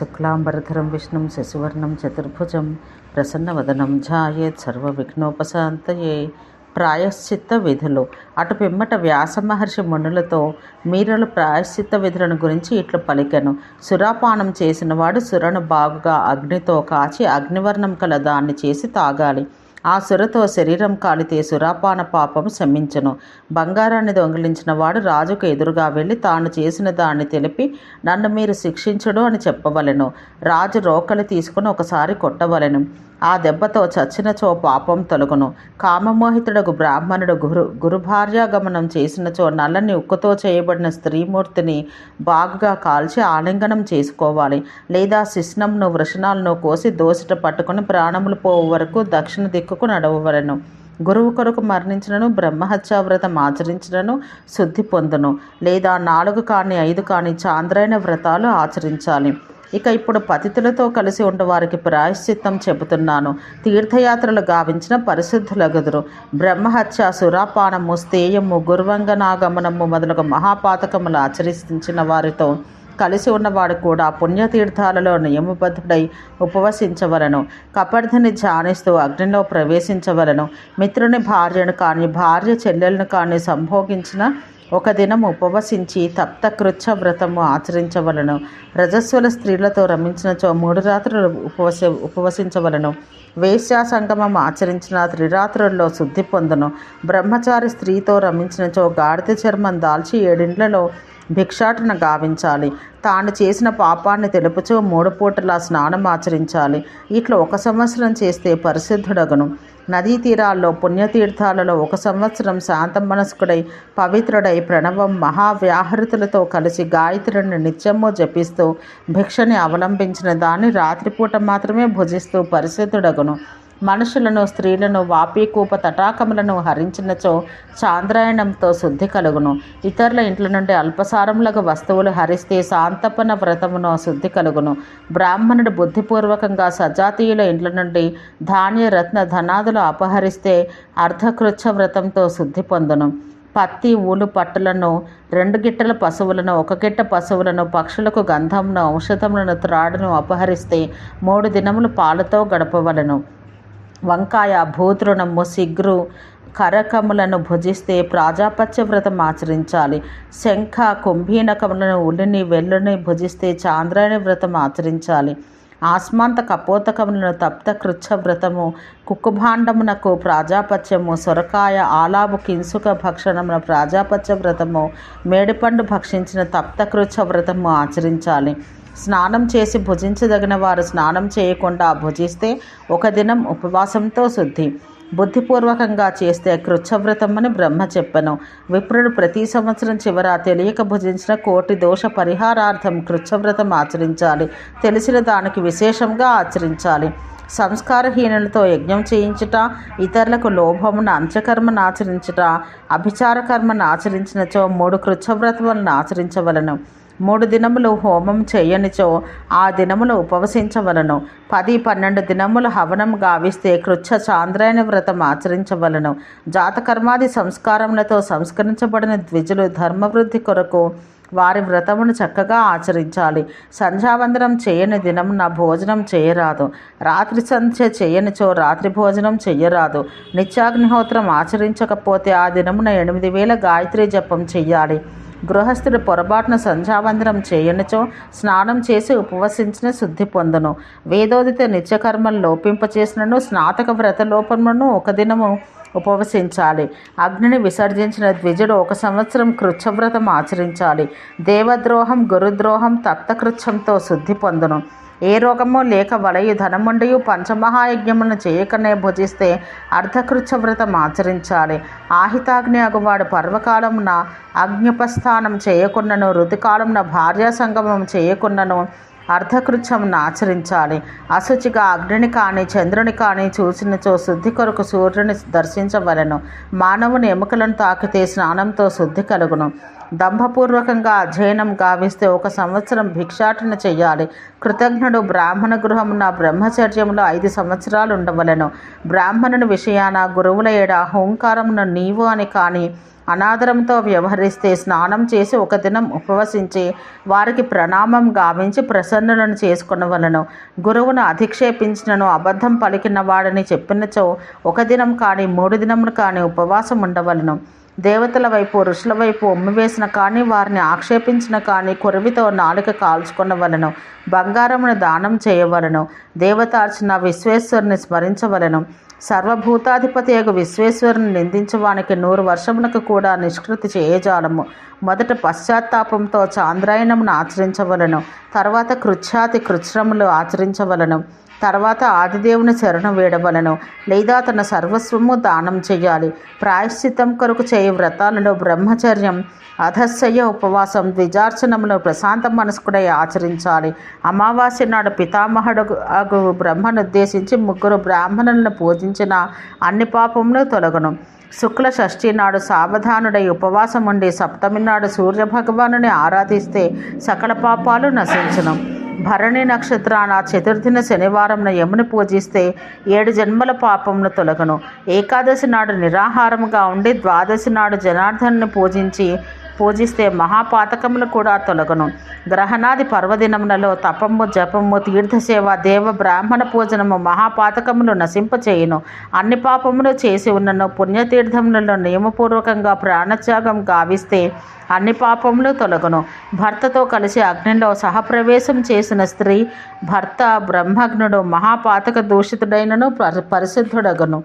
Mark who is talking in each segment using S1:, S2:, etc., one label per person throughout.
S1: శుక్లాంబరధరం విష్ణుం శశివర్ణం చతుర్భుజం ప్రసన్నవదనం ఝాయేత్ సర్వవిఘ్నోపశాంతయే ప్రాయశ్చిత్త విధులు. అటు పిమ్మట వ్యాస మహర్షి మునులతో మీరలు ప్రాయశ్చిత్త విధులను గురించి ఇట్లు పలికెను. సురాపానం చేసినవాడు సురను బాగుగా అగ్నితో కాచి అగ్నివర్ణం కల దాన్ని చేసి తాగాలి. ఆ సురతో శరీరం కాలితే సురాపాన పాపం శమించను. బంగారాన్ని దొంగిలించిన వాడు రాజుకు ఎదురుగా వెళ్ళి తాను చేసిన దాన్ని తెలిపి నన్ను మీరు శిక్షించడు అని చెప్పవలెను. రాజు రోకలి తీసుకుని ఒకసారి కొట్టవలెను. ఆ దెబ్బతో చచ్చినచో పాపం తొలగును. కామమోహితుడకు బ్రాహ్మణుడు గురు గురుభార్యాగమనం చేసినచో నల్లని ఉక్కుతో చేయబడిన స్త్రీమూర్తిని బాగుగా కాల్చి ఆలింగనం చేసుకోవాలి. లేదా శిష్ణంను వృషణాలను కోసి దోసిట పట్టుకుని ప్రాణములు పోవు వరకు దక్షిణ దిక్కుకు నడవవలను. గురువు కొరకు మరణించినను బ్రహ్మహత్యావ్రతం ఆచరించినను శుద్ధి పొందును. లేదా నాలుగు కాని ఐదు కాని చాంద్రైన వ్రతాలు ఆచరించాలి. ఇక ఇప్పుడు పతితులతో కలిసి ఉండే వారికి ప్రాయశ్చిత్తం చెబుతున్నాను. తీర్థయాత్రలు గావించిన పరిశుద్ధులగదురు. బ్రహ్మహత్య సురాపానము స్థేయము గుర్వంగనాగమనము మొదలగు మహాపాతకములు ఆచరించిన వారితో కలిసి ఉన్నవాడు కూడా పుణ్యతీర్థాలలో నియమబద్ధుడై ఉపవసించవలను. కపర్ధిని ధ్యానిస్తూ అగ్నిలో ప్రవేశించవలను. మిత్రుని భార్యను కానీ భార్య చెల్లెలను కానీ సంభోగించిన ఒక దినం ఉపవసించి తప్తకృచ్ఛ వ్రతము ఆచరించవలను. రజస్వల స్త్రీలతో రమించినచో మూడు రాత్రులు ఉపవస ఉపవసించవలను. వేశ్యా సంగమం ఆచరించిన త్రిరాత్రుల్లో శుద్ధి పొందను. బ్రహ్మచారి స్త్రీతో రమించినచో గాడిద చర్మం దాల్చి ఏడిండ్లలో భిక్షాటన గావించాలి. తాను చేసిన పాపాన్ని తెలుపుచూ మూడు పూటలా స్నానం ఆచరించాలి. ఇట్లా ఒక సంవత్సరం చేస్తే పరిశుద్ధుడగను. నదీ తీరాల్లో పుణ్యతీర్థాలలో ఒక సంవత్సరం శాంత మనస్కుడై పవిత్రుడై ప్రణవం మహావ్యాహృతులతో కలిసి గాయత్రిని నిత్యము జపిస్తూ భిక్షని అవలంబించిన దాన్ని రాత్రిపూట మాత్రమే భుజిస్తూ పరిశుద్ధుడగును. మనుషులను స్త్రీలను వాపీకూప తటాకములను హరించినచో చాంద్రాయణంతో శుద్ధి కలుగును. ఇతరుల ఇంట్ల నుండి అల్పసారములకు వస్తువులు హరిస్తే శాంతపన వ్రతమును శుద్ధి కలుగును. బ్రాహ్మణుడు బుద్ధిపూర్వకంగా సజాతీయుల ఇంట్ల నుండి ధాన్య రత్న ధనాదులు అపహరిస్తే అర్ధకృచ్ఛ వ్రతంతో శుద్ధి పొందును. పత్తి ఊలు పట్టులను రెండు గిట్టల పశువులను ఒక గిట్ట పశువులను పక్షులకు గంధమును ఔషధములను త్రాడును అపహరిస్తే మూడు దినములు పాలతో గడపవలను. వంకాయ భూతృణము సిగ్రు కరకములను భుజిస్తే ప్రాజాపత్య వ్రతం ఆచరించాలి. శంఖ కుంభీనకములను ఉలిని వెల్లుని భుజిస్తే చాంద్రాయణ వ్రతం ఆచరించాలి. ఆస్మాంత కపోతకములను తప్త కృచ్ఛ వ్రతము కుక్కుభాండమునకు ప్రాజాపత్యము సొరకాయ ఆలాబు కింసుక భక్షణమున ప్రాజాపత్య వ్రతము మేడిపండు భక్షించిన తప్త కృచ్ఛ వ్రతము ఆచరించాలి. స్నానం చేసి భుజించదగిన వారు స్నానం చేయకుండా భుజిస్తే ఒక దినం ఉపవాసంతో శుద్ధి. బుద్ధిపూర్వకంగా చేస్తే కృచ్ఛవ్రతం అని బ్రహ్మ చెప్పను. విప్రుడు ప్రతి సంవత్సరం చివర తెలియక భుజించిన కోటి దోష పరిహారార్థం కృచ్ఛవ్రతం ఆచరించాలి. తెలిసిన దానికి విశేషంగా ఆచరించాలి. సంస్కారహీనులతో యజ్ఞం చేయించుట ఇతరులకు లోభమును అంత్యకర్మను ఆచరించుట అభిచార కర్మను ఆచరించినచో మూడు కృచ్ఛవ్రతములను ఆచరించవలను. మూడు దినములు హోమం చేయనిచో ఆ దినములు ఉపవసించవలను. పది పన్నెండు దినములు హవనం గావిస్తే కృచ్ఛ చాంద్రాయణ వ్రతం ఆచరించవలను. జాతకర్మాది సంస్కారములతో సంస్కరించబడిన ద్విజులు ధర్మవృద్ధి కొరకు వారి వ్రతమును చక్కగా ఆచరించాలి. సంధ్యావందనం చేయని దినమున భోజనం చేయరాదు. రాత్రి సంధ్య చేయనిచో రాత్రి భోజనం చెయ్యరాదు. నిత్యాగ్నిహోత్రం ఆచరించకపోతే ఆ దినమున ఎనిమిది వేల గాయత్రి జపం చెయ్యాలి. గృహస్థుడు పొరపాటున సంధ్యావందనం చేయనిచో స్నానం చేసి ఉపవసించిన శుద్ధి పొందును. వేదోదిత నిత్యకర్మలు లోపింపచేసినను స్నాతక వ్రత లోపమును ఒక దినము ఉపవసించాలి. అగ్నిని విసర్జించిన ద్విజుడు ఒక సంవత్సరం కృచ్ఛవ్రతం ఆచరించాలి. దేవద్రోహం గురుద్రోహం తప్తకృత్యంతో శుద్ధి పొందును. ఏ రోగము లేక వలయు ధనముండియు పంచమహాయజ్ఞమును చేయకనే భుజిస్తే అర్ధకృచ్ఛ వ్రతం ఆచరించాలి. ఆహితాగ్ని అగువాడు పర్వకాలమున అగ్నిపస్థానం చేయకున్నను ఋతుకాలమున భార్యా సంగమం చేయకున్నను అర్ధకృత్యమును ఆచరించాలి. అశుచిగా అగ్నిని కానీ చంద్రుని కానీ చూసినచో శుద్ధి కొరకు సూర్యుని దర్శించవలను. మానవుని ఎముకలను తాకితే స్నానంతో శుద్ధి కలుగును. దంభపూర్వకంగా అధ్యయనం గావిస్తే ఒక సంవత్సరం భిక్షాటన చెయ్యాలి కృతజ్ఞుడు బ్రాహ్మణ గృహమున బ్రహ్మచర్యములో ఐదు సంవత్సరాలు ఉండవలెను. బ్రాహ్మణుని విషయాన గురువుల ఏడ హోంకారమున నీవు అని కానీ అనాదరంతో వ్యవహరిస్తే స్నానం చేసి ఒక దినం ఉపవసించి వారికి ప్రణామం గావించి ప్రసన్నులను చేసుకునవలను. గురువును అధిక్షేపించినను అబద్ధం పలికిన వాడని చెప్పినచో ఒక దినం కానీ మూడు దినములు కానీ ఉపవాసం ఉండవలను. దేవతల వైపు ఋషుల వైపు ఉమ్మివేసిన కానీ వారిని ఆక్షేపించిన కానీ కొరివితో నాలుక కాల్చుకునవలను. బంగారమును దానం చేయవలను. దేవతార్చన విశ్వేశ్వరుని స్మరించవలను. సర్వభూతాధిపతి యొక్క విశ్వేశ్వరుని నిందించవానికి నూరు వర్షములకు కూడా నిష్కృతి చేయజాలము. మొదట పశ్చాత్తాపంతో చాంద్రాయణమును ఆచరించవలను తర్వాత కృచ్ఛాతి కృచ్ఛ్రములు ఆచరించవలను. తర్వాత ఆదిదేవుని శరణు వేడవలను. లేదా తన సర్వస్వము దానం చేయాలి. ప్రాయశ్చిత్తం కొరకు చేయ వ్రతాలలో బ్రహ్మచర్యం అధస్సయ్య ఉపవాసం ద్విజార్చనమును ప్రశాంత మనస్కుడై ఆచరించాలి. అమావాస్య నాడు పితామహుడు బ్రహ్మనుద్దేశించి ముగ్గురు బ్రాహ్మణులను పూజించిన అన్ని పాపములు తొలగను. శుక్ల షష్ఠి నాడు సావధానుడై ఉపవాసం ఉండి సప్తమి నాడు సూర్యభగవానుని ఆరాధిస్తే సకల పాపాలు నశించను. భరణి నక్షత్రాన చతుర్థిన శనివారంన యముని పూజిస్తే ఏడు జన్మల పాపమును తొలగను. ఏకాదశి నాడు నిరాహారముగా ఉండి ద్వాదశి నాడు జనార్దన్ని పూజించి పూజిస్తే మహాపాతకములు కూడా తొలగను. గ్రహణాది పర్వదినములలో తపము జపము తీర్థసేవ దేవ బ్రాహ్మణ పూజనము మహాపాతకములు నశింపచేయును. అన్ని పాపములు చేసి ఉన్నను. పుణ్యతీర్థములలో నియమపూర్వకంగా ప్రాణత్యాగం గావిస్తే అన్ని పాపములు తొలగను. భర్తతో కలిసి అగ్నిలో సహప్రవేశం చేసిన స్త్రీ భర్త బ్రహ్మగ్నుడు మహాపాతక దూషితుడైనను పరి పరిశుద్ధుడగను.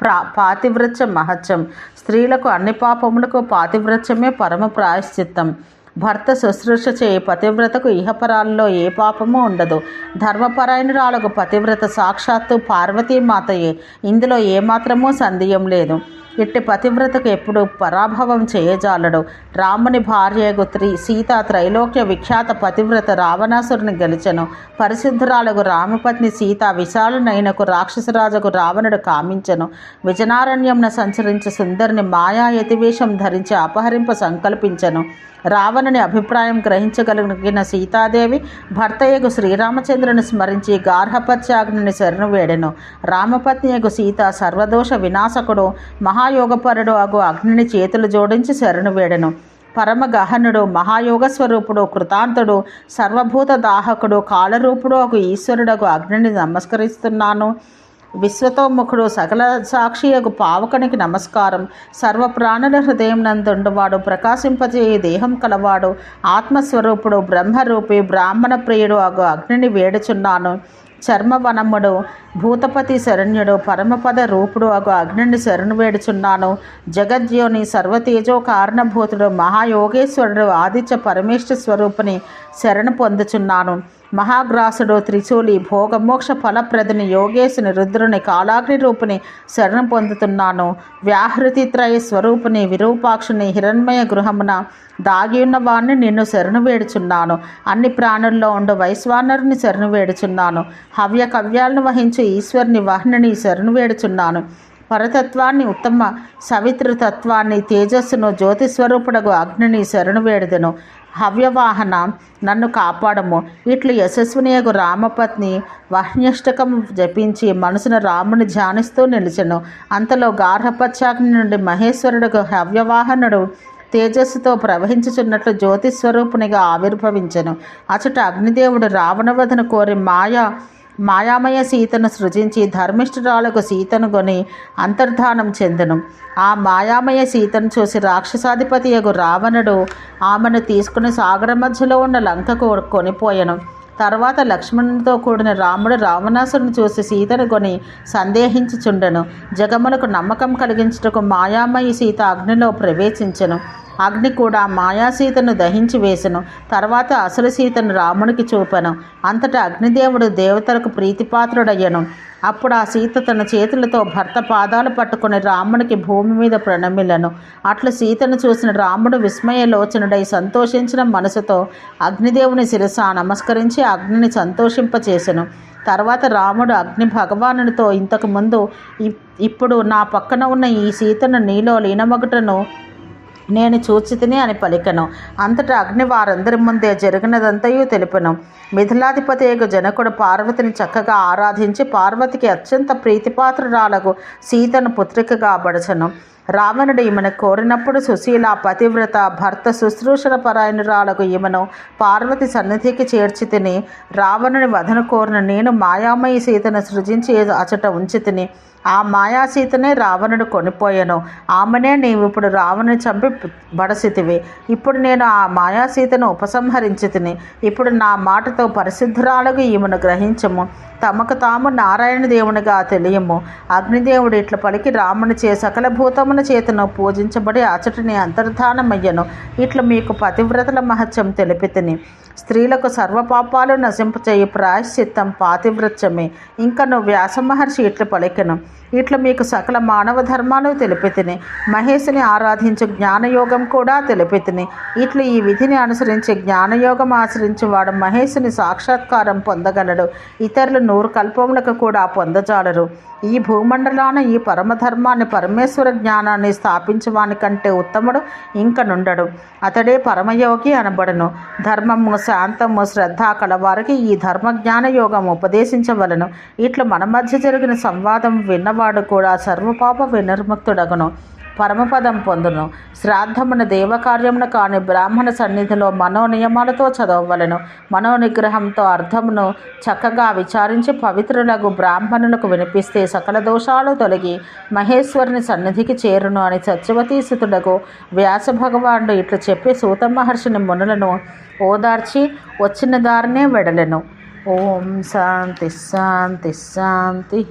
S1: ప్రా పాతివ్రత్యం మహత్యం. స్త్రీలకు అన్ని పాపములకు పాతివ్రత్యమే పరమ ప్రాయశ్చిత్తం. భర్త శుశ్రూష చేయి పతివ్రతకు ఇహపరాల్లో ఏ పాపము ఉండదు. ధర్మపరాయణురాలకు పతివ్రత సాక్షాత్తు పార్వతీమాతయే. ఇందులో ఏమాత్రమూ సందేహం లేదు. ఇట్టి పతివ్రతకు ఎప్పుడు పరాభవం చేయజాలడు. రాముని భార్యకు త్రి సీత త్రైలోక్య విఖ్యాత పతివ్రత రావణాసురుని గెలిచెను. పరిశుద్ధురాలకు రామపత్ని సీత విశాలనైనకు రాక్షసరాజుకు రావణుడు కామించెను. విజనారణ్యంన సంచరించి సుందరిని మాయా యతివేషం ధరించి అపహరింప సంకల్పించెను. రావణుని అభిప్రాయం గ్రహించగలిగిన సీతాదేవి భర్తయ్యకు శ్రీరామచంద్రుని స్మరించి గార్హపత్యాగ్ని శరణు వేడెను. రామపత్నియకు సీత సర్వదోష వినాశకుడు. మహా మహాయోగపరుడు అగు అగ్నిని చేతులు జోడించి శరణు వేడెను. పరమ గహనుడు మహాయోగ స్వరూపుడు కృతాంతుడు సర్వభూత దాహకుడు కాలరూపుడు ఒక ఈశ్వరుడకు అగ్నిని నమస్కరిస్తున్నాను. విశ్వతోముఖుడు సకల సాక్షియకు పావకునికి నమస్కారం. సర్వ ప్రాణుల హృదయం నందుండువాడు ప్రకాశింపజేయ దేహం కలవాడు. ఆత్మస్వరూపుడు బ్రహ్మరూపి బ్రాహ్మణ ప్రియుడు అగు అగ్నిని వేడుచున్నాను. చర్మవనముడు భూతపతి శరణ్యుడు పరమపద రూపుడు అగు అగ్నిని శరణు వేడుచున్నాను. జగద్యోని సర్వతేజో కారణభూతుడు మహాయోగేశ్వరుడు ఆదిత్య పరమేశ్వర స్వరూపుని శరణు పొందుచున్నాను. మహాగ్రాసుడు త్రిశూలి భోగమోక్ష ఫలప్రదని యోగేశుని రుద్రుని కాలాగ్ని రూపుని శరణు పొందుతున్నాను. వ్యాహృతిత్రయ స్వరూపుని విరూపాక్షుని హిరణ్మయ గృహమున దాగి ఉన్న వాణ్ణి నిన్ను శరణు వేడుచున్నాను. అన్ని ప్రాణుల్లో ఉండు వైశ్వానరుని శరణు వేడుచున్నాను. హవ్య కవ్యాలను వహించు ఈశ్వరుని వాహ్నిని శరణు వేడుచున్నాను. పరతత్వాన్ని ఉత్తమ సవితృతత్వాన్ని తేజస్సును జ్యోతిస్వరూపుడగు అగ్నిని శరణు వేడుదను. హవ్యవాహన నన్ను కాపాడము. ఇట్లు యశస్వినియగు రామపత్ని వహ్న్యష్టకం జపించి మనసున రాముని ధ్యానిస్తూ నిలిచెను. అంతలో గార్హపత్యాగ్ని నుండి మహేశ్వరుడు హవ్యవాహనుడు తేజస్సుతో ప్రవహించుచున్నట్లు జ్యోతిస్వరూపునిగా ఆవిర్భవించెను. అచట అగ్నిదేవుడు రావణవధను కోరి మాయా మాయామయ సీతను సృజించి ధర్మిష్ఠురాలకు సీతను కొని అంతర్ధానం చెందెను. ఆ మాయామయ సీతను చూసి రాక్షసాధిపతి యగు రావణుడు ఆమెను తీసుకుని సాగర మధ్యలో ఉన్న లంకకు కొనిపోయాను. తర్వాత లక్ష్మణునితో కూడిన రాముడు రావణాసురుని చూసి సీతను కొని సందేహించుచుండెను. జగములకు నమ్మకం కలిగించుటకు మాయామయి సీత అగ్నిలో ప్రవేశించెను. అగ్ని కూడా మాయాసీతను దహించి వేసెను. తర్వాత అసలు సీతను రామునికి చూపెను. అంతటా అగ్నిదేవుడు దేవతలకు ప్రీతిపాత్రుడయ్యను. అప్పుడు ఆ సీత తన చేతులతో భర్త పాదాలు పట్టుకుని రామునికి భూమి మీద ప్రణమిలను అట్లు సీతను చూసిన రాముడు విస్మయలోచనుడై సంతోషించిన మనసుతో అగ్నిదేవుని శిరస నమస్కరించి అగ్నిని సంతోషింపచేసెను. తర్వాత రాముడు అగ్ని భగవానునితో ఇంతకుముందు ఇప్- ఇప్పుడు నా పక్కన ఉన్న ఈ సీతను నీలో లీనమగుటను నేను చూచితిని అని పలికెను. అంతటా అగ్ని వారందరి ముందే జరిగినదంతయు తెలిపెను. మిథిలాధిపతి జనకుడు పార్వతిని చక్కగా ఆరాధించి పార్వతికి అత్యంత ప్రీతిపాత్రురాలకు సీతను పుత్రికగా బడచను రావణుడు ఈమెను కోరినప్పుడు సుశీల పతివ్రత భర్త శుశ్రూషణ పరాయణురాలకు ఈమెను పార్వతి సన్నిధికి చేర్చి తిని రావణుని వధను కోరిన నేను మాయామయి సీతను సృజించి అచట ఉంచి తిని ఆ మాయాసీతనే రావణుడు కొనిపోయాను. ఆమెనే నీవు ఇప్పుడు రావణుని చంపి బడసితివి. ఇప్పుడు నేను ఆ మాయాసీతను ఉపసంహరించి తిని ఇప్పుడు నా మాట మాటతో పరిశుద్ధురాలకు ఈమెను గ్రహించము. తమకు తాము నారాయణ దేవునిగా తెలియము. అగ్నిదేవుడు ఇట్లా పలికి రాముని చే సకల భూతమున చేతను పూజించబడి అచటిని అంతర్ధానమయ్యను. ఇట్లు మీకు పతివ్రతల మహత్యం తెలిపితిని. స్త్రీలకు సర్వపాపాలు నశింపచేయి ప్రాయశ్చిత్తం పాతివ్రత్యమే. ఇంకను వ్యాస మహర్షి ఇట్లు పలికెను. ఇట్లా మీకు సకల మానవ ధర్మాలు తెలిపితిని. మహేష్ని ఆరాధించు జ్ఞానయోగం కూడా తెలిపితిని. ఇట్లు ఈ విధిని అనుసరించి జ్ఞానయోగం ఆచరించి వాడు మహేష్ని సాక్షాత్కారం పొందగలడు. ఇతరులు నూరు కల్పములకు కూడా పొందజాలరు. ఈ భూమండలాన ఈ పరమధర్మాన్ని పరమేశ్వర జ్ఞానాన్ని స్థాపించవాని కంటే ఉత్తముడు ఇంకనుండడు అతడే పరమయోగి అనబడను. ధర్మము శాంతము శ్రద్ధ కలవారికి ఈ ధర్మజ్ఞాన యోగం ఉపదేశించవలను. ఇట్లు మన మధ్య జరిగిన సంవాదం వాడు కూడా సర్వపాప వినిర్ముక్తుడగును పరమపదం పొందును. శ్రాద్ధమున దేవకార్యమున కాని బ్రాహ్మణ సన్నిధిలో మనోనియమాలతో చదవవలను. మనోనిగ్రహంతో అర్థమును చక్కగా విచారించి పవిత్రులకు బ్రాహ్మణులకు వినిపిస్తే సకల దోషాలు తొలగి మహేశ్వరుని సన్నిధికి చేరును అని సత్యవతీసుతుడకు వ్యాస భగవానుడు ఇట్లు చెప్పి సూత మహర్షిని మునులను ఓదార్చి వచ్చిన దారినే వెడలెను. ఓం శాంతి శాంతి శాంతి